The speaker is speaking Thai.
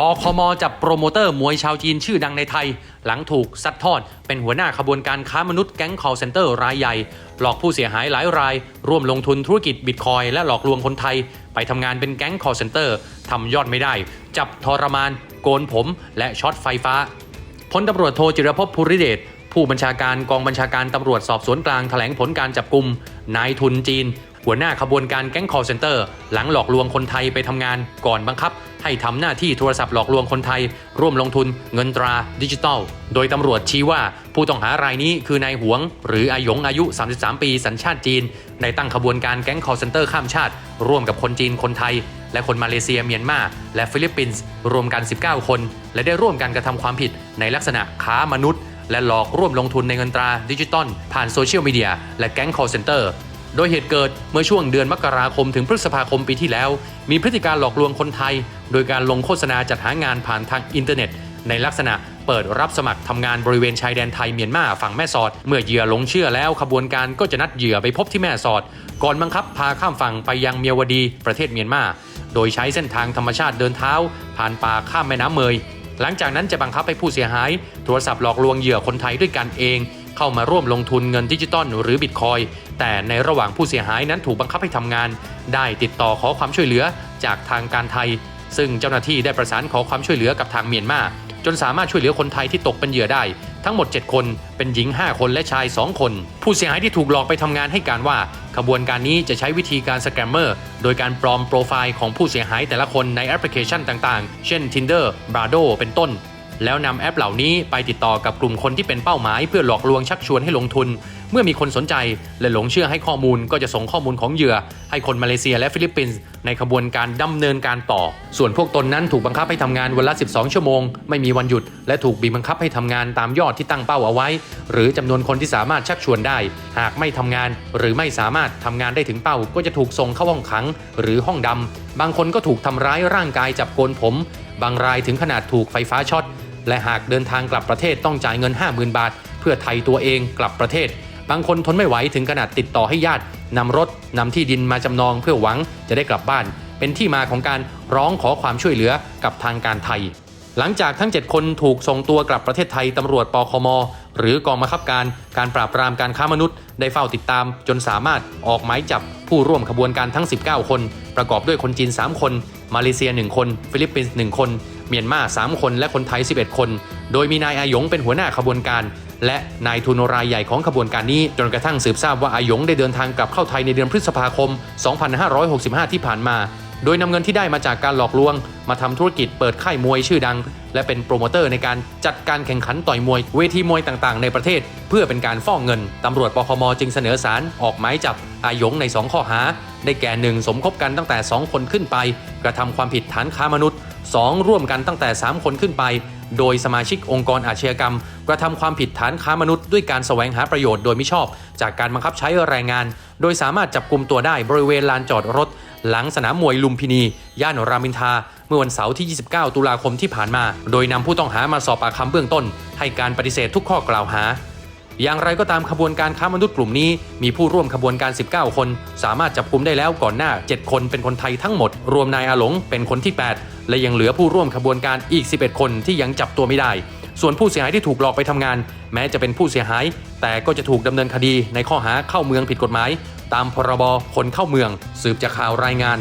ปคมจับโปรโมเตอร์มวยชาวจีนชื่อดังในไทย หลังถูกซัดทอด เป็นหัวหน้าขบวนการค้ามนุษย์แก๊ง call center รายใหญ่ หลอกผู้เสียหายหลายราย ร่วมลงทุนธุรกิจบิตคอยและหลอกลวงคนไทย ไปทำงานเป็นแก๊ง call center ทำยอดไม่ได้ จับทรมาน โกนผม และช็อตไฟฟ้าพลตำรวจโทจิรพภูริเดชผู้บัญชาการกองบัญชาการตำรวจสอบสวนกลางแถลงผลการจับกลุ่มนายทุนจีน หัวหน้าขบวนการแก๊ง call center หลังหลอกลวงคนไทยไปทำงานก่อนบังคับ ให้ทำหน้าที่โทรศัพท์หลอกลวงคนไทย ร่วมลงทุนเงินตราดิจิทัล โดยตำรวจชี้ว่าผู้ต้องหารายนี้คือนายหวง หรืออาหยงอายุ 33 ปีสัญชาติจีนได้ตั้งขบวนการแก๊ง call center ข้ามชาติ ร่วมกับคนจีนคนไทย และคนมาเลเซียเมียนมา และฟิลิปปินส์รวมกัน 19 คน และได้ร่วมกันกระทำความผิดในลักษณะค้ามนุษย์ และหลอกร่วมลงทุนในเงินตราดิจิตอลผ่านโซเชียลมีเดียและแก๊ง call center โดยเหตุเกิดเมื่อช่วงเดือนมกราคมถึงพฤษภาคมปีที่แล้ว มีพฤติการหลอกลวงคนไทย โดยการลงโฆษณาจัดหางานผ่านทางอินเทอร์เน็ต ในลักษณะเปิดรับสมัครทำงานบริเวณชายแดนไทยเมียนมาฝั่งแม่สอด เมื่อเหยื่อหลงเชื่อแล้วขบวนการก็จะนัดเหยื่อไปพบที่แม่สอด ก่อนบังคับพาข้ามฝั่งไปยังเมียวดีประเทศเมียนมาโดยใช้เส้นทางธรรมชาติเดินเท้า ผ่านป่าข้ามแม่น้ำเมยหลังจากนั้นจะบังคับให้ผู้เสียหายโทรศัพท์หลอกลวงเหยื่อคนไทยด้วยกันเอง เข้ามาร่วมลงทุนเงินดิจิตอลหรือบิตคอยแต่ในระหว่างผู้เสียหายนั้นถูกบังคับให้ทำงาน ได้ติดต่อขอความช่วยเหลือจากทางการไทย ซึ่งเจ้าหน้าที่ได้ประสานขอความช่วยเหลือกับทางเมียนมาจนสามารถช่วยเหลือคนไทยที่ตกเป็นเหยื่อได้ ทั้งหมด 7 คนเป็นหญิง 5 คนและชาย 2 คน ผู้เสียหายที่ถูกหลอกไปทำงานให้การว่า ขบวนการนี้จะใช้วิธีการสแกมเมอร์ โดยการปลอมโปรไฟล์ของผู้เสียหายแต่ละคนในแอปพลิเคชันต่างๆ เช่น Tinder, Brado เป็นต้น แล้วนำแอปเหล่านี้ไปติดต่อกับกลุ่มคนที่เป็นเป้าหมาย เพื่อหลอกลวงชักชวนให้ลงทุน เมื่อมีคนสนใจและหลงเชื่อให้ข้อมูลก็จะส่งข้อมูลของเหยื่อ ให้คนมาเลเซียและฟิลิปปินส์ในขบวนการดำเนินการต่อ ส่วนพวกตนนั้นถูกบังคับให้ทำงานวันละ 12 ชั่วโมง ไม่มีวันหยุด และถูกบีบบังคับให้ทำงานตามยอดที่ตั้งเป้าเอาไว้ หรือจำนวนคนที่สามารถชักชวนได้ หากไม่ทำงาน หรือไม่สามารถทำงานได้ถึงเป้า ก็จะถูกส่งเข้าห้องขัง หรือห้องดำบางคนก็ถูกทำร้ายร่างกายจับโกนผม บางรายถึงขนาดถูกไฟฟ้าช็อต และหากเดินทางกลับประเทศต้องจ่ายเงิน 50,000 บาท เพื่อไทยตัวเองกลับประเทศ บางคนทนไม่ไหวถึงขนาดติดต่อให้ญาตินำรถนำที่ดินมาจำนองเพื่อหวังจะได้กลับบ้าน เป็นที่มาของการร้องขอความช่วยเหลือกับทางการไทย หลังจากทั้ง 7 คนถูกส่งตัวกลับประเทศไทยตำรวจปคม หรือกองบังคับการการปราบปรามการค้ามนุษย์ ได้เฝ้าติดตาม จนสามารถออกหมายจับผู้ร่วมขบวนการทั้ง 19 คน ประกอบด้วยคนจีน 3 คน มาเลเซีย 1 คน ฟิลิปปินส์ 1 คน เมียนมา3 คนและคนไทย 11 คน โดยมีนายอาหยงเป็นหัวหน้าขบวนการ และนายทุนรายใหญ่ของขบวนการนี้ จนกระทั่งสืบทราบว่าอาหยงได้เดินทางกลับเข้าไทยในเดือนพฤษภาคม 2565 ที่ผ่านมา โดยนำเงินที่ได้มาจากการหลอกลวง มาทำธุรกิจเปิดค่ายมวยชื่อดัง และเป็นโปรโมเตอร์ในการจัดการแข่งขันต่อยมวย เวทีมวยต่างๆ ในประเทศ เพื่อเป็นการฟ้องเงินตำรวจปคมจึงเสนอสารออกหมายจับอาหยงใน 2 ข้อหา ได้แก่ 1 สมคบกันตั้งแต่ 2 คนขึ้นไป กระทำความผิดฐานค้ามนุษย์ 2 ร่วมกันตั้งแต่ 3 คนขึ้นไป โดยสมาชิกองค์กรอาชญากรรม กระทำความผิดฐานค้ามนุษย์ด้วยการแสวงหาประโยชน์โดยมิชอบ จากการบังคับใช้แรงงาน โดยสามารถจับกลุ่มตัวได้บริเวณลานจอดรถ หลังสนามมวยลุมพินี ย่านรามอินทาเมื่อวันเสาร์ที่ 29 ตุลาคมที่ผ่านมา โดยนำผู้ต้องหามาสอบปากคำเบื้องต้น ให้การปฏิเสธทุกข้อกล่าวหา อย่างไรก็ตามขบวนการค้ามนุษย์กลุ่มนี้ มีผู้ร่วมขบวนการ 19 คน สามารถจับกุมได้แล้วก่อนหน้า 7 คนเป็นคนไทยทั้งหมด รวมนายอาหลงเป็นคนที่ 8 และยังเหลือผู้ร่วมขบวนการอีก 11 คนที่ยังจับตัวไม่ได้ส่วนผู้เสียหายที่ถูกหลอกไปทำงาน แม้จะเป็นผู้เสียหาย แต่ก็จะถูกดำเนินคดีในข้อหาเข้าเมืองผิดกฎหมาย ตามพรบคนเข้าเมือง สืบจากข่าวรายงาน